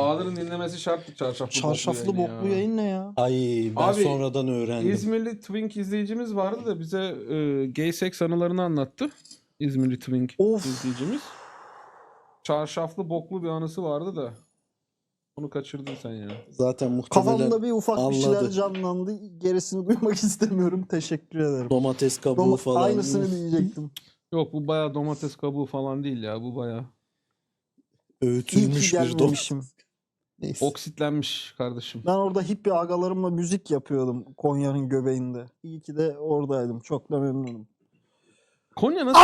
Bahadır'ın dinlemesi şarttı çarşaflı, Çarşaflı boklu ya. yayın ne ya? Ay ben Abi, sonradan öğrendim. İzmirli Twink izleyicimiz vardı da bize e, gay seks anılarını anlattı. İzmirli Twink Of. izleyicimiz. Çarşaflı boklu bir anısı vardı da. Onu kaçırdın sen ya. Zaten muhtemelen Kafamda bir ufak bir şeyler anladı. canlandı. Gerisini duymak istemiyorum. Teşekkür ederim. domates kabuğu Doma- falan. Aynısını diyecektim. Yok bu baya domates kabuğu falan değil ya. Bu baya İyi ki Öğütülmüş bir domates. gelmemişim. Neyse. oksitlenmiş kardeşim. Ben orada hippie agalarımla müzik yapıyordum Konya'nın göbeğinde. İyi ki de oradaydım. Çok da memnunum. Konya nasıl?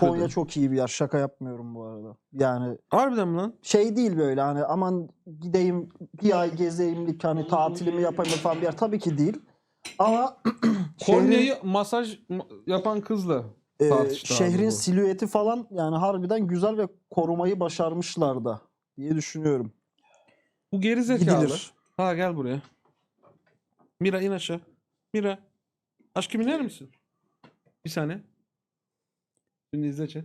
Konya çok iyi bir yer. Şaka yapmıyorum bu arada. Yani Harbiden mi lan? şey değil böyle hani aman gideyim bir ay gezeyimlik hani tatilimi yapayım falan bir yer. Tabii ki değil. Ama şehrin, Konya'yı masaj ma- yapan kızla e, tartıştı abi şehrin bu. silüeti falan yani harbiden güzel ve korumayı başarmışlar da diye düşünüyorum. Bu geri zekalı. Gidilir. Ha gel buraya. Mira in aşağı. Mira. Aşkım iner misin? Bir saniye. Şimdi izle chat.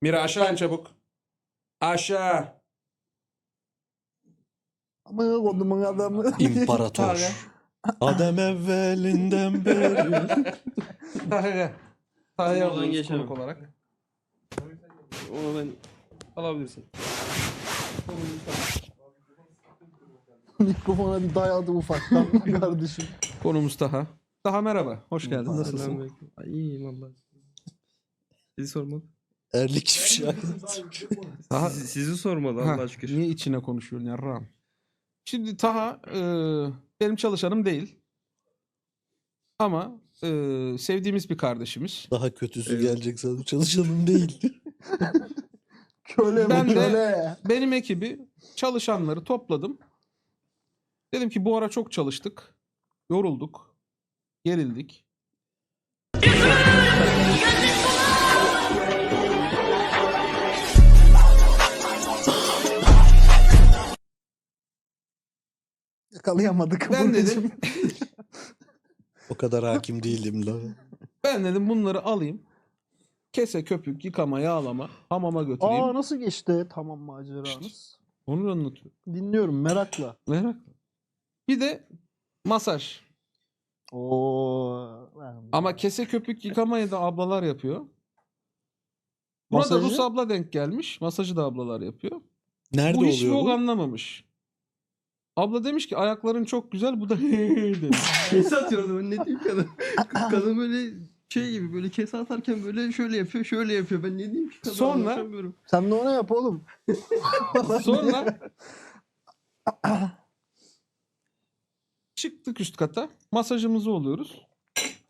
Mira aşağı in çabuk. Aşağı. Ama kodumun adamı. İmparator. Adem evvelinden beri. Taha gel. Alıyoruz geçemem. konuk olarak. Onu ben alabilirsin. Mikrofona bir dayadı ufaktan kardeşim. Konumuz Taha. Taha merhaba. Hoş geldin. Merhaba. Nasılsın? Ay, iyiyim valla. Sizi sormalı. Erlik ifşa. Taha, Sizi, sizi sormalı Ha, Allah şükür. Niye içine konuşuyorsun yarram? Şimdi Taha e, benim çalışanım değil. Ama e, sevdiğimiz bir kardeşimiz. Daha kötüsü Evet. gelecek sanırım. Çalışanım değil. Köle Ben mi de- köle? Benim ekibi çalışanları topladım. Dedim ki bu ara çok çalıştık. Yorulduk. Gerildik. Yakalayamadık. Ben dedim O kadar hakim değildim la. ben dedim bunları alayım. Kese köpük yıkama yağlama hamama götüreyim. Aa nasıl geçti tamam maceranız? Onu anlatıyorum. Dinliyorum merakla. Merakla. Bir de masaj. Oo. Ama kese köpük yıkamayı da ablalar yapıyor. Buna da? Rus abla denk gelmiş. Masajı da ablalar yapıyor. Nerede bu hiç oluyor yok bu? anlamamış. Abla demiş ki ayakların çok güzel. Bu da demiş. Kese atıyordu ben ne diyeyim kadın. Kadın böyle şey gibi böyle kese atarken böyle şöyle yapıyor şöyle yapıyor. Ben ne diyeyim ki kadın Sonra- anlaşamıyorum. Sen de ona yap oğlum. Sonra çıktık üst kata. Masajımızı oluyoruz.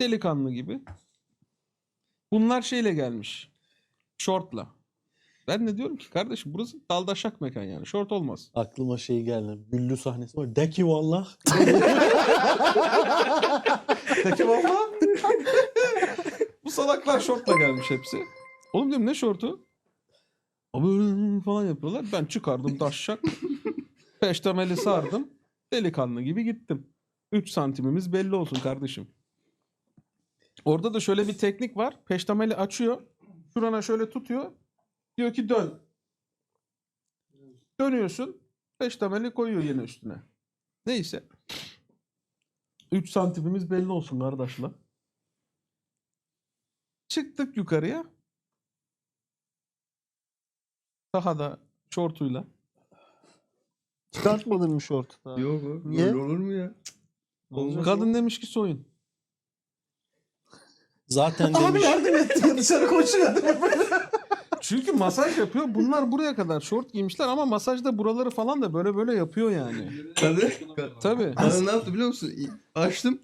Delikanlı gibi. Bunlar şeyle gelmiş. Şortla. Ben de diyorum ki kardeşim burası daldaşak mekan yani. Şort olmaz. Aklıma şey geldi. Güllü sahnesi var. De ki vallah. Peki baba. Bu salaklar şortla gelmiş hepsi. Oğlum diyorum ne şortu? Abi falan yapıyorlar. Ben çıkardım daşşak. Peştemeli sardım. Delikanlı gibi gittim. 3 santimimiz belli olsun kardeşim. Orada da şöyle bir teknik var. Peştemeli açıyor. Şurana şöyle tutuyor. Diyor ki dön. Dönüyorsun. Peştemeli koyuyor yine üstüne. Neyse. 3 santimimiz belli olsun kardeşler. Çıktık yukarıya. Daha da şortuyla. Çıkartmadın mı şortu daha? Yok. Niye? Böyle olur mu ya? Olmaz. Kadın demiş ki soyun. Zaten Abi demiş. yardım et diye dışarı koşuyor? Çünkü masaj yapıyor. Bunlar buraya kadar şort giymişler ama masajda buraları falan da böyle böyle yapıyor yani. Kadın, Tabii. kadın ne yaptı biliyor musun? Açtım.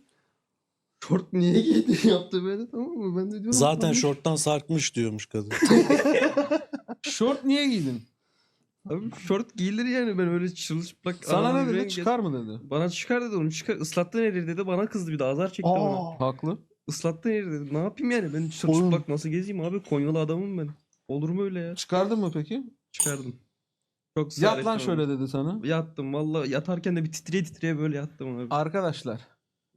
Şort niye giydin yaptı böyle tamam mı? Ben de diyorum. Zaten abi, şorttan sarkmış diyormuş kadın. Şort niye giydin? Abi şort giyilir yani ben öyle çırılçıplak. Sana ne dedi? Çıkar mı dedi. Bana çıkar dedi onu çıkar. Islattın her yeri dedi. Bana kızdı bir de azar çekti bana. Haklı. Islattın her yeri dedi. Ne yapayım yani ben çırılçıplak nasıl gezeyim abi? Konyalı adamım ben. Olur mu öyle ya? Çıkardın mı peki? Çıkardım. Çok ısrar Yat lan ettim şöyle dedi sana. Yattım valla yatarken de bir titreye titreye böyle yattım abi. Arkadaşlar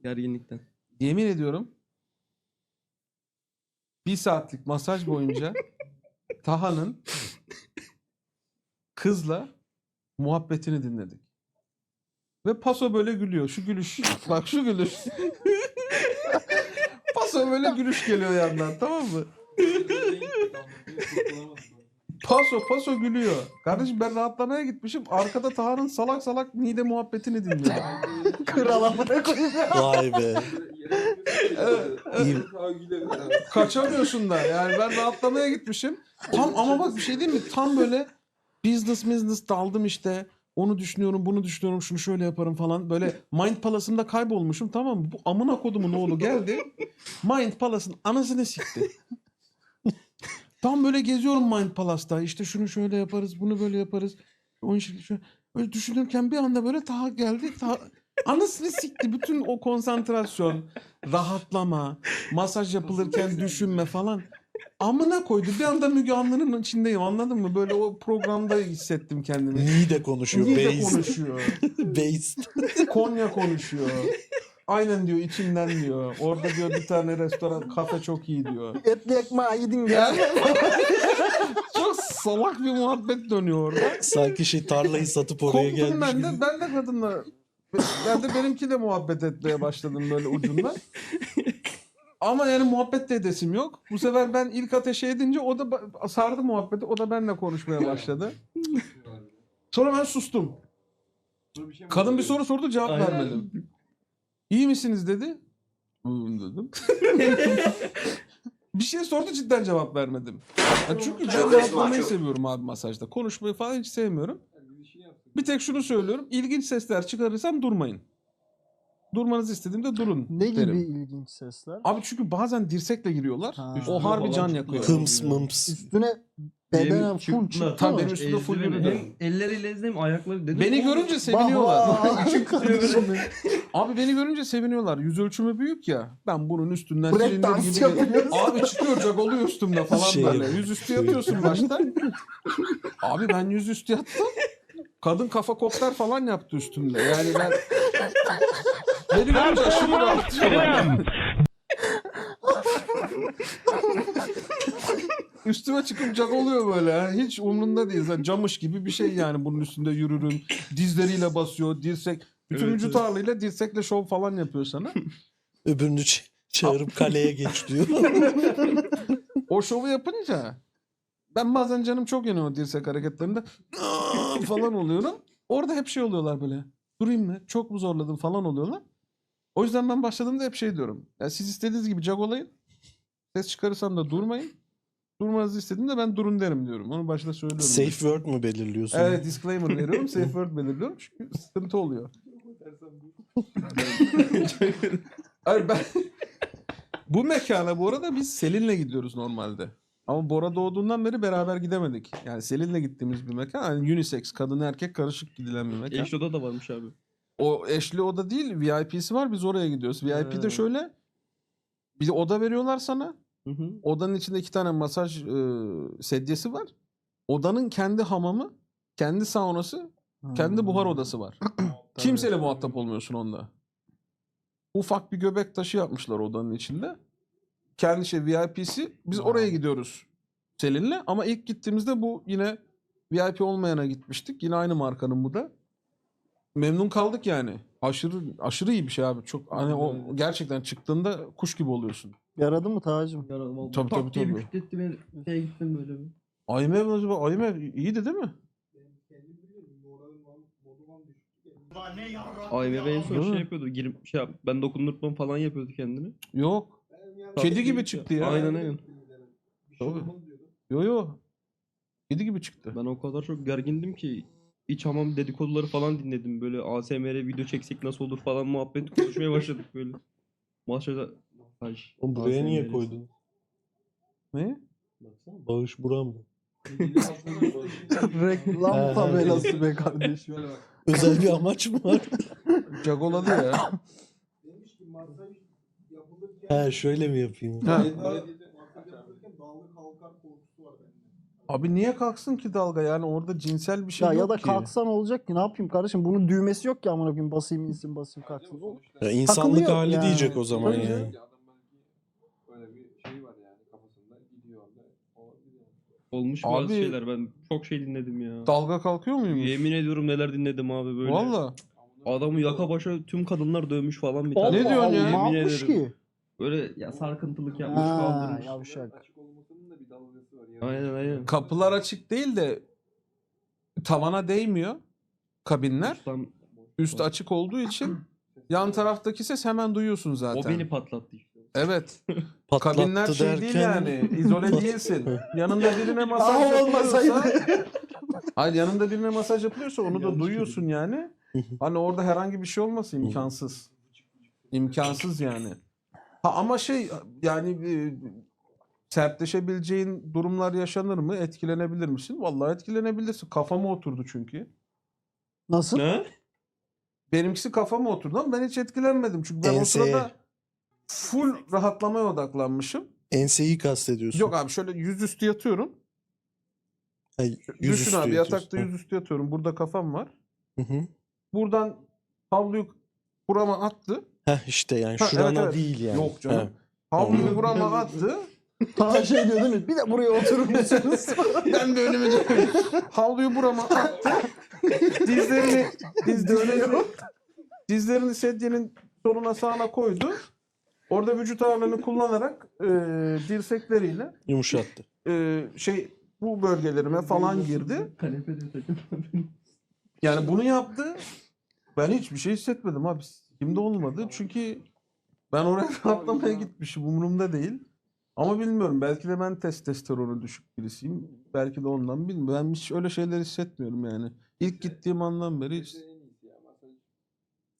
Gerginlikten. yemin ediyorum bir saatlik masaj boyunca Taha'nın kızla muhabbetini dinledik. Ve Paso böyle gülüyor. Şu gülüş. Bak şu gülüş. Paso böyle gülüş geliyor yandan tamam mı? Paso paso gülüyor. Kardeşim ben rahatlamaya gitmişim. Arkada Taha'nın salak salak mide muhabbetini dinliyor. Kral amına koyayım ya. Vay be. İyi. Kaçamıyorsun da. Yani ben rahatlamaya gitmişim. Tam ama bak bir şey değil mi? Tam böyle business business daldım işte. Onu düşünüyorum, bunu düşünüyorum, şunu şöyle yaparım falan. Böyle Mind Palace'ımda kaybolmuşum tamam mı? Bu amına kodumun oğlu geldi. Mind Palace'ın anasını sikti. Tam böyle geziyorum Mind Palace'ta. İşte şunu şöyle yaparız, bunu böyle yaparız. O işi şöyle. Öyle düşünürken bir anda böyle Taha geldi. Taha... Anasını sikti. Bütün o konsantrasyon, rahatlama, masaj yapılırken düşünme falan. Amına koydu. Bir anda Müge Anlı'nın içindeyim anladın mı? Böyle o programda hissettim kendimi. Ni de konuşuyor. Niye de Based. konuşuyor. Based. Konya konuşuyor. Aynen diyor içimden diyor. Orada diyor bir tane restoran kafe çok iyi diyor. Etli ekmeği yedin ya. Çok salak bir muhabbet dönüyor orada. Sanki şey tarlayı satıp oraya Koptum gelmiş ben gibi. de. Ben de kadınla ben de benimki de muhabbet etmeye başladım böyle ucundan. Ama yani muhabbet de edesim yok. Bu sefer ben ilk ateşe edince o da ba- sardı muhabbeti. O da benimle konuşmaya başladı. Sonra ben sustum. Kadın bir soru sordu cevap Aynen. vermedim. İyi misiniz dedi. Dedim. bir şey sordu cidden cevap vermedim. Ya çünkü ben rahatlamayı seviyorum abi masajda. Konuşmayı falan hiç sevmiyorum. Bir tek şunu söylüyorum. İlginç sesler çıkarırsam durmayın. Durmanızı istediğimde durun Ne gibi derim. ilginç sesler? Abi çünkü bazen dirsekle giriyorlar. Ha. O harbi falan can çok yakıyor. Hıms mımps. Üstüne bedenen Benim full çıktı Tabii mı? benim üstümde full Ezdiriyor beni. yürüdü. Hem elleriyle ezdim ayakları dedim. Beni "Oğlum, görünce seviniyorlar. vah, kardeşim benim. Abi beni görünce seviniyorlar. Yüz ölçümü büyük ya. Ben bunun üstünden Break dance gibi... Abi çıkıyor cag oluyor üstümde falan Şey- böyle. Yüzüstü yatıyorsun başta. Abi ben yüzüstü yattım. Kadın kafa kopter falan yaptı üstümde. Yani ben... Beni görünce aşırı rahatlıyorlar. Üstüme çıkıp cag oluyor böyle. Hiç umrunda değil. Zaten camış gibi bir şey yani bunun üstünde yürürüm. Dizleriyle basıyor. Dirsek. Bütün Evet, vücut evet. ağırlığıyla dirsekle şov falan yapıyor sana. Öbürünü ç- çağırıp kaleye geç diyor. O şovu yapınca ben bazen canım çok yanıyor o dirsek hareketlerinde "Aa!" falan oluyorum. Orada hep şey oluyorlar böyle. Durayım mı? Çok mu zorladım falan oluyorlar. O yüzden ben başladığımda hep şey diyorum. Ya siz istediğiniz gibi jag olayın. Ses çıkarırsam da durmayın. Durmanızı istediğimde ben durun derim diyorum. Onu başta söylüyorum. Safe word mu belirliyorsun? Evet disclaimer veriyorum. Safe word belirliyorum. Çünkü sıkıntı oluyor. Hayır ben... Bu mekana bu arada biz Selin'le gidiyoruz normalde. Ama Bora doğduğundan beri beraber gidemedik. Yani Selin'le gittiğimiz bir mekan. Yani unisex, kadın erkek karışık gidilen bir mekan. Eşo'da da varmış abi. O eşli oda değil, VIP'si var. Biz oraya gidiyoruz. VIP'de şöyle bir oda veriyorlar sana. Hı hı. Odanın içinde iki tane masaj e, sedyesi var. Odanın kendi hamamı, kendi saunası, kendi buhar odası var. Kimseyle muhatap olmuyorsun onda. Ufak bir göbek taşı yapmışlar odanın içinde. Kendi şey VIP'si. Biz oraya gidiyoruz Selin'le. Ama ilk gittiğimizde bu yine VIP olmayana gitmiştik. Yine aynı markanın bu da. Memnun kaldık yani. Aşırı aşırı iyi bir şey abi. Çok hani o gerçekten çıktığında kuş gibi oluyorsun. Yaradı mı Tacım? Yaralı vallahi. Tabii, tabii, diye bir tabii. kütletti beni. Şeye gittim böyle bir. Aymev acaba Aymev iyiydi değil mi? AVM en son Değil şey yapıyordu. Girip şey yap, ben dokundurtmam falan yapıyordu kendini. Yok. Kedi gibi çıktı ya. Aynen aynen. Tabii. Yo yo. Kedi gibi çıktı. Ben o kadar çok gergindim ki iç hamam dedikoduları falan dinledim. Böyle ASMR video çeksek nasıl olur falan muhabbet konuşmaya başladık böyle. Masajda masaj. Oğlum buraya niye ASMR 'si. koydun? Ne? Baksana bağış buram mı? Reklam tabelası be kardeşim. Özel bir amaç mı var? Cagoladı ya. He şöyle mi yapayım? Ha. Abi niye kalksın ki dalga yani orada cinsel bir şey Ya yok ya da ki. kalksan olacak ki ne yapayım kardeşim? Bunun düğmesi yok ki amına koyayım basayım insin basayım kalksın. Ya insanlık Takılıyor hali yani. diyecek o zaman Tabii yani. Olmuş bazı Abi- şeyler ben çok şey dinledim ya. Dalga kalkıyor muymuş? Yemin ediyorum neler dinledim abi böyle. Valla. Adamı yaka başa tüm kadınlar dövmüş falan bir Allah tane. Ne diyorsun ya? Ne Yemin yapmış ederim. ki? Böyle ya sarkıntılık yapmış Ha, kaldırmış. yavşak. Aynen aynen. Kapılar açık değil de tavana değmiyor kabinler. Ustam, Üstü açık olduğu için yan taraftaki ses hemen duyuyorsun zaten. o beni patlattı işte. Evet. Patlattı Kabinler şey derken değil yani. İzole değilsin. Yanında birine masaj Ah yapılıyorsa... olmasaydı. Hayır yanında birine masaj yapılıyorsa onu da duyuyorsun yani. Hani orada herhangi bir şey olması imkansız. İmkansız yani. Ha ama şey yani e, sertleşebileceğin durumlar yaşanır mı? Etkilenebilir misin? Vallahi etkilenebilirsin. Kafama oturdu çünkü. Nasıl? Ne? Benimkisi kafama oturdu ama ben hiç etkilenmedim. Çünkü ben o Enseye. sırada full rahatlamaya odaklanmışım. enseyi kastediyorsun. Yok abi şöyle yüzüstü yatıyorum. Ha, Düşün yüzüstü abi yatakta Ha. yüzüstü yatıyorum. Burada kafam var. Hı hı. Buradan havluyu burama attı. Heh işte yani Ha, şurana evet, evet. değil yani. Yok canım. Ha. Havluyu burama attı. Daha şey diyor değil mi? Bir de buraya oturur musunuz? Ben de önüme Havluyu burama attı. Dizlerini dizlerini dizlerini sedyenin soluna sağına koydu. Orada vücut ağırlığını kullanarak e, dirsekleriyle Yumuşattı. e, şey bu bölgelerime falan girdi. Kanepede. Yani bunu yaptı. Ben hiçbir şey hissetmedim abi. Kimde olmadı. Çünkü ben oraya rahatlamaya gitmişim. Umurumda değil. Ama bilmiyorum. Belki de ben testosteronu düşük birisiyim. Belki de ondan bilmiyorum. Ben hiç öyle şeyler hissetmiyorum yani. İlk gittiğim andan beri hiç...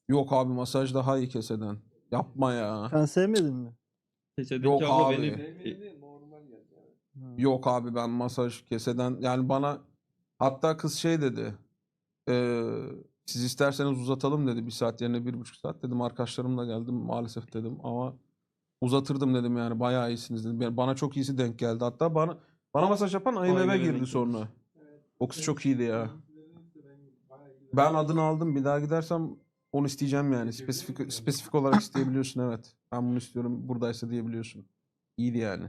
Yok abi masaj daha iyi keseden. Yapma ya. Sen sevmedin mi? Kesedeki Yok abla abi. beni Yok abi ben masaj keseden yani bana hatta kız şey dedi. eee, siz isterseniz uzatalım dedi bir saat yerine bir buçuk saat dedim arkadaşlarımla geldim maalesef dedim ama uzatırdım dedim yani bayağı iyisiniz dedim. Yani bana çok iyisi denk geldi hatta bana bana masaj yapan Ayın eve girdi sonra. O kız çok iyiydi ya. Ben adını aldım bir daha gidersem onu isteyeceğim yani spesifik spesifik olarak isteyebiliyorsun evet. Ben bunu istiyorum buradaysa diyebiliyorsun. İyiydi yani.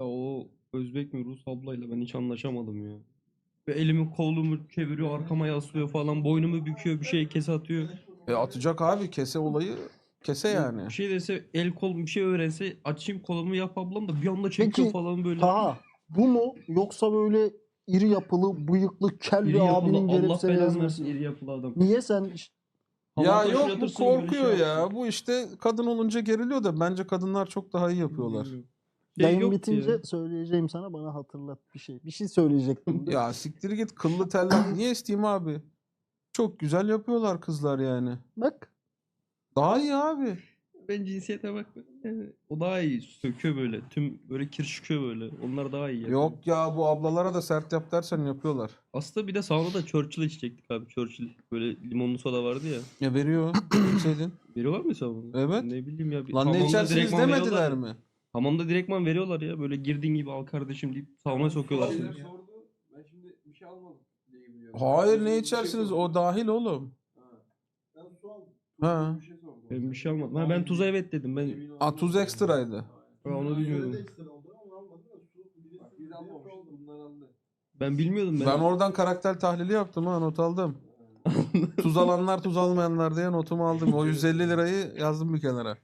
Ya o Özbek mi Rus ablayla ben hiç anlaşamadım ya. Ve elimi kolumu çeviriyor arkama yaslıyor falan boynumu büküyor bir şey kese atıyor. E atacak abi kese olayı kese yani. Bir şey dese el kol bir şey öğrense açayım kolumu yap ablam da bir anda çekiyor Peki, falan böyle. Taha bu mu yoksa böyle iri yapılı, bıyıklı, kel İri bir yapılı, abinin gelip Allah seni belanı ezmesi? versin iri yapılı adam. Niye sen Ya Havada yok bu fırlatırsın, böyle korkuyor şey ya. Bu işte kadın olunca geriliyor da bence kadınlar çok daha iyi yapıyorlar. Bilmiyorum. Şey yayın yok bitince ya. söyleyeceğim sana bana hatırlat bir şey. Bir şey söyleyecektim. Ya siktir git kıllı teller niye isteyeyim abi? Çok güzel yapıyorlar kızlar yani. Bak Daha iyi abi. Ben cinsiyete bak. Yani o daha iyi söküyor böyle. Tüm böyle kir çıkıyor böyle. Onlar daha iyi. yapıyor. Yok ya bu ablalara da sert yap dersen yapıyorlar. Aslında bir de saunada Churchill içecektik abi. Churchill böyle limonlu soda vardı ya. Ya veriyor. Kimseydin. Veriyorlar mı saunada? Evet. Ne bileyim ya. bir- Lan ne hamamda içersiniz direktman demediler veriyorlar. mi? Hamamda direktman veriyorlar ya. Böyle girdiğin gibi al kardeşim deyip sauna sokuyorlar seni. Ben şimdi bir şey almadım diye biliyorum. Hayır ne şey içersiniz o dahil oğlum. Ben su aldım. Ha. Bir şey. Ben bir şey almadım. Ha, ben tuza evet dedim. Ben Emin A tuz ekstraydı. Ben onu bilmiyordum. Bak, Biz almamıştık bunlar aldı. ben bilmiyordum ben. Ben oradan karakter tahlili yaptım ha not aldım. tuz alanlar tuz almayanlar diye notumu aldım. O 150 lirayı yazdım bir kenara.